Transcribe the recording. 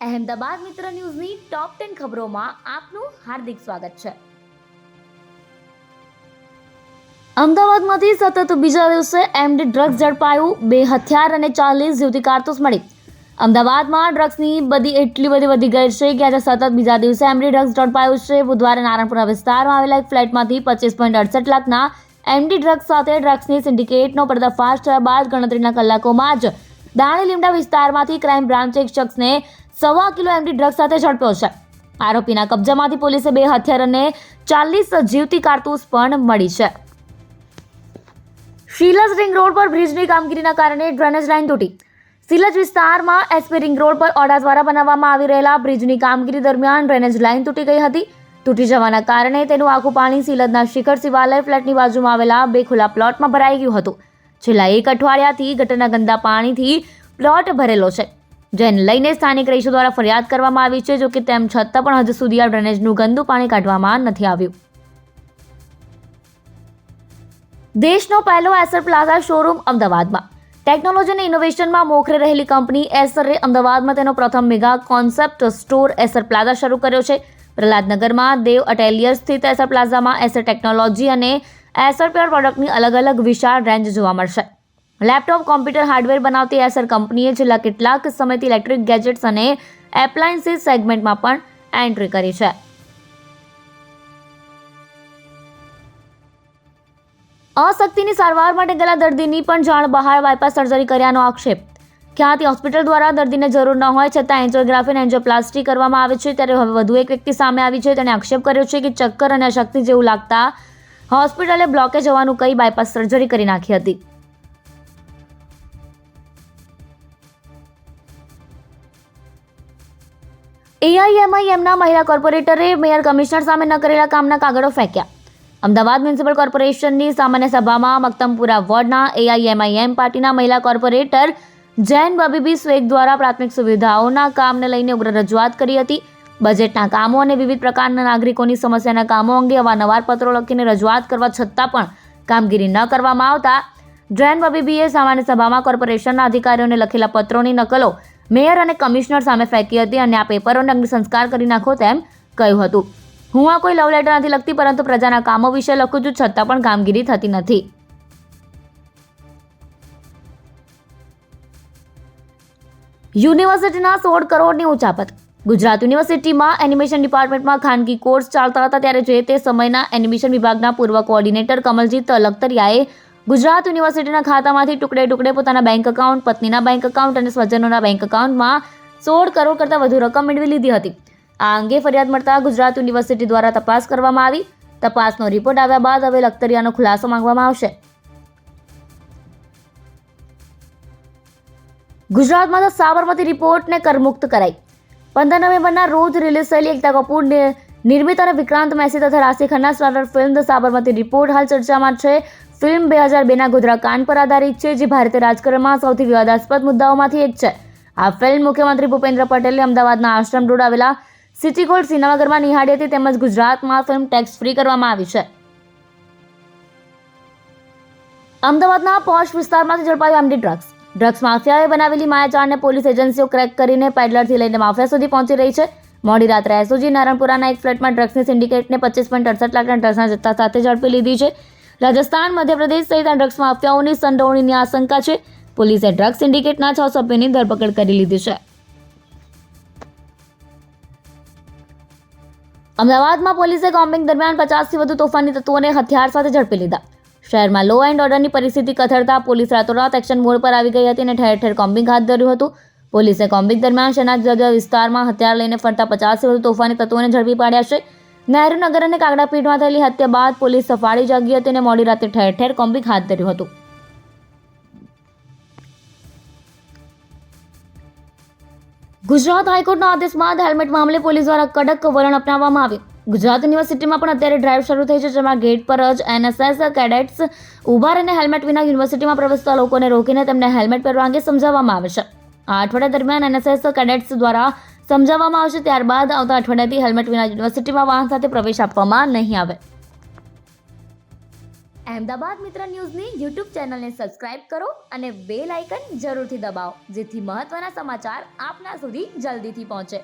અહેમદાબાદ મિત્ર ન્યૂઝની top ten ખબરોમાં આપનું હાર્દિક સ્વાગત છે. અમદાવાદમાંથી સતત બીજા દિવસે એમડી ડ્રગ્સ ઝડપાયું બે હથિયાર અને ચાલીસ જીવતી કારતૂસ મળી. અમદાવાદમાં ડ્રગ્સની બધી એટલી બધી વધી ગઈ છે કે આજે સતત બીજા દિવસે એમડી ડ્રગ્સ ઝડપાયું છે. બુધવારે નારાયણપુરા વિસ્તારમાં આવેલા એક ફ્લેટમાંથી પચીસ પોઈન્ટ અડસઠ લાખના એમડી ડ્રગ્સ સાથે ડ્રગ્સની સિન્ડિકેટનો પર્દાફાશ થયા બાદ ગણતરીના કલાકોમાં જ દાણી લીમડા વિસ્તારમાંથી ક્રાઇમ બ્રાન્ચે એક શખ્સને સવા કિલો એમડી ડ્રગ્સ સાથે ઝડપ્યો છે. આરોપીના કબજામાંથી પોલીસે બે હથિયાર અને ચાલીસ જીવતી કારતૂસ પણ મળી છે. શીલજ રિંગ રોડ પર બ્રિજની કામગીરીના કારણે ડ્રેનેજ લાઇન તૂટી. શીલજ વિસ્તારમાં એસપી રિંગ રોડ પર ઓડા દ્વારા બનાવવામાં આવી રહેલા બ્રિજની કામગીરી દરમિયાન ડ્રેનેજ લાઇન તૂટી ગઈ હતી. તૂટી જવાના કારણે તેનું આખું પાણી સિલજના શિખર શિવાલય ફ્લેટની બાજુમાં આવેલા બે ખુલ્લા પ્લોટમાં ભરાઈ ગયું હતું. છેલ્લા એક અઠવાડિયાથી ગટરના ગંદા પાણીથી પ્લોટ ભરેલો છે. જેને લઈને સ્થાનિક રહીશો દ્વારા ફરિયાદ કરવામાં આવી છે જો કે તેમ છતાં પણ હજુ સુધી આ ડ્રેનેજનું ગંદુ પાણી કાઢવામાં નથી આવ્યું. દેશનો પહેલો એસર પ્લાઝા શોરૂમ અમદાવાદમાં. ટેકનોલોજી અને ઇનોવેશનમાં મોખરે રહેલી કંપની એસરે અમદાવાદમાં તેનો પ્રથમ mega concept store Acer plaza શરૂ કર્યો છે. પ્રહલાદનગરમાં દેવ અટેલિયર સ્થિત એસર પ્લાઝામાં એસર ટેકનોલોજી અને એસર પ્યોર પ્રોડક્ટની અલગ અલગ વિશાળ રેન્જ જોવા મળશે. લેપટોપ, કોમ્પ્યુટર, હાર્ડવેર બનાવતી એસર કંપનીએ છેલ્લા કેટલાક સમયથી ઇલેક્ટ્રિક ગેજેટ્સ અને એપ્લાયન્સીસ સેગમેન્ટમાં પણ એન્ટ્રી કરી છે. અશક્તિની સારવાર માટે ગયેલા દર્દીની પણ જાણ બહાર બાયપાસ સર્જરી કર્યાનો આક્ષેપ. ક્યાંથી હોસ્પિટલ દ્વારા દર્દીને જરૂર ન હોય છતાં એન્જિયોગ્રાફી અને એન્જિયોપ્લાસ્ટી કરવામાં આવે છે ત્યારે હવે વધુ એક વ્યક્તિ સામે આવી છે. તેણે આક્ષેપ કર્યો છે કે ચક્કર અને અશક્તિ જેવું લાગતા હોસ્પિટલે બ્લોકે જવાનું કહી બાયપાસ સર્જરી કરી નાખી હતી. એઆઈએમઆઈએમના મહિલા કોર્પોરેટરે મેયર કમિશનર સામે ન કરેલા કામના કાગળો ફેંક્યા. અમદાવાદ મ્યુનિસિપલ કોર્પોરેશનની સામાન્ય સભામાં મક્તમપુરા વોર્ડના એઆઈએમઆઈએમ પાર્ટીના મહિલા કોર્પોરેટર જૈન બબીબી સ્વેગ દ્વારા પ્રાથમિક સુવિધાઓના કામને લઈને ઉગ્ર રજૂઆત કરી હતી. બજેટના કામો અને વિવિધ પ્રકારના નાગરિકોની સમસ્યાના કામો અંગે અવારનવાર પત્રો લખીને રજૂઆત કરવા છતાં પણ કામગીરી ન કરવામાં આવતા. જૈન બબીબીએ સામાન્ય સભામાં કોર્પોરેશનના અધિકારીઓને લખેલા પત્રોની નકલો મેયર અને કમિશનર સામે ફેંકી હતી અને આ પેપરોને અગ્નિ સંસ્કાર કરી નાખો તેમ કહ્યું હતું. હું આ કોઈ લવ લેટર નથી લખતી, પરંતુ પ્રજાના કામો વિશે લખું છું, છતાં પણ કામગીરી થતી નથી. યુનિવર્સિટીના સોળ કરોડની ઉચાપત ગુજરાત યુનિવર્સિટીમાં એનિમેશન ડિપાર્ટમેન્ટમાં ખાનગી કોર્સ ચાલતા હતા, ત્યારે જે તે સમયના એનિમેશન વિભાગના પૂર્વ કોઓર્ડિનેટર કમલજીત લખતરિયાએ ગુજરાત યુનિવર્સિટીના ખાતામાંથી ટુકડે ટુકડે પોતાના બેંક એકાઉન્ટ પત્નીના બેંક એકાઉન્ટ અને સ્વજનોના બેંક એકાઉન્ટમાં સોળ કરોડ કરતાં વધુ રકમ મેળવી લીધી હતી. આ અંગે ફરિયાદ મળતા ગુજરાત યુનિવર્સિટી દ્વારા તપાસ કરવામાં આવી. તપાસનો રિપોર્ટ આવ્યા બાદ હવે લખતરિયાનો ખુલાસો માંગવામાં આવશે. ગુજરાતમાં સાબરમતી રિપોર્ટને કરમુક્ત કરાઈ. પંદર નવેમ્બરના રોજ રિલીઝ થયેલી એકતા કપૂર નિ- નિર્મિત અને વિક્રાંત મેસી તથા Raashi Khanna starrer film the Sabarmati report હાલ ચર્ચામાં છે. ફિલ્મ બે હજાર બેના ગોધરા કાંડ પર આધારિત છે, જે ભારતીય રાજકારણમાં સૌથી વિવાદાસ્પદ મુદ્દાઓમાંથી એક છે. આ ફિલ્મ મુખ્યમંત્રી ભૂપેન્દ્ર પટેલે અમદાવાદના આશ્રમ રોડ આવેલા સિટી ગોલ્ડ સિનેમાઘરમાં નિહાળી હતી, તેમજ ગુજરાતમાં ફિલ્મ ટેક્સ ફ્રી કરવામાં આવી છે. અમદાવાદના પોશ વિસ્તારમાંથી ઝડપાયું એમડી ડ્રગ્સ. ડ્રગ્સ માફિયાએ બનાવેલી માયાજાળને પોલીસ એજન્સીઓ ક્રેક કરીને પેડલરથી લઈને માફિયા સુધી પહોંચી રહી છે. મોડી રાત્રે એસઓજી નારણપુરાના એક ફ્લેટમાં ડ્રગ્સની સિન્ડિકેટને પચીસ પોઈન્ટ અડસઠ લાખના ડ્રગ્સના જથ્થા સાથે ઝડપી લીધી છે. રાજસ્થાન, મધ્યપ્રદેશ સહિત ડ્રગ્સ માફિયાઓની સંડોવણીની આશંકા છે. પોલીસે ડ્રગ્સ સિન્ડિકેટના છ સભ્યોની ધરપકડ કરી લીધી છે. અમદાવાદમાં પોલીસે કોમ્બિંગ દરમિયાન પચાસથી વધુ તોફાની તત્વોને હથિયાર સાથે ઝડપી લીધા. શહેરમાં લો એન્ડ ઓર્ડરની પરિસ્થિતિ કથળતા, પોલીસ રાતોરાત એક્શન મોડ પર આવી ગઈ હતી અને ઠેર ઠેર કોમ્બિંગ હાથ ધર્યું હતું. પોલીસે કોમ્બિંગ દરમિયાન જુદા વિસ્તારમાં હથિયાર લઈને ફરતા પચાસથી વધુ તોફાની તત્વોને ઝડપી પાડ્યા છે. નહેરુનગર અને કાગડાપીઠમાં થયેલી હત્યા બાદ પોલીસ સફાળી જાગી હતી અને મોડી રાતે ઠેર ઠેર કોમ્બિંગ હાથ ધર્યું હતું. ગુજરાત હાઈકોર્ટના આદેશ બાદ હેલ્મેટ મામલે પોલીસ દ્વારા કડક વલણ અપનાવવામાં આવ્યું. ગુજરાત યુનિવર્સિટીમાં પણ અત્યારે ડ્રાઈવ શરૂ થઈ છે, જેમાં ગેટ પર જ એનએસએસ કેડેટ્સ ઊભા રહીને હેલ્મેટ વિના યુનિવર્સિટીમાં પ્રવેશતા લોકોને રોકીને તેમને હેલ્મેટ પહેરવા અંગે સમજાવવામાં આવે છે. આ અઠવાડિયા દરમિયાન એનએસએસ કેડેટ્સ દ્વારા સમજાવવામાં આવશે, ત્યારબાદ આવતા અઠવાડિયાથી હેલ્મેટ વિના યુનિવર્સિટીમાં વાહન સાથે પ્રવેશ આપવામાં નહીં આવે. અમદાવાદ મિત્ર ન્યૂઝની યુટ્યુબ ચેનલને સબસ્ક્રાઇબ કરો અને બેલ આઇકન જરૂરથી દબાવો, જેથી મહત્ત્વના સમાચાર આપના સુધી જલ્દીથી પહોંચે.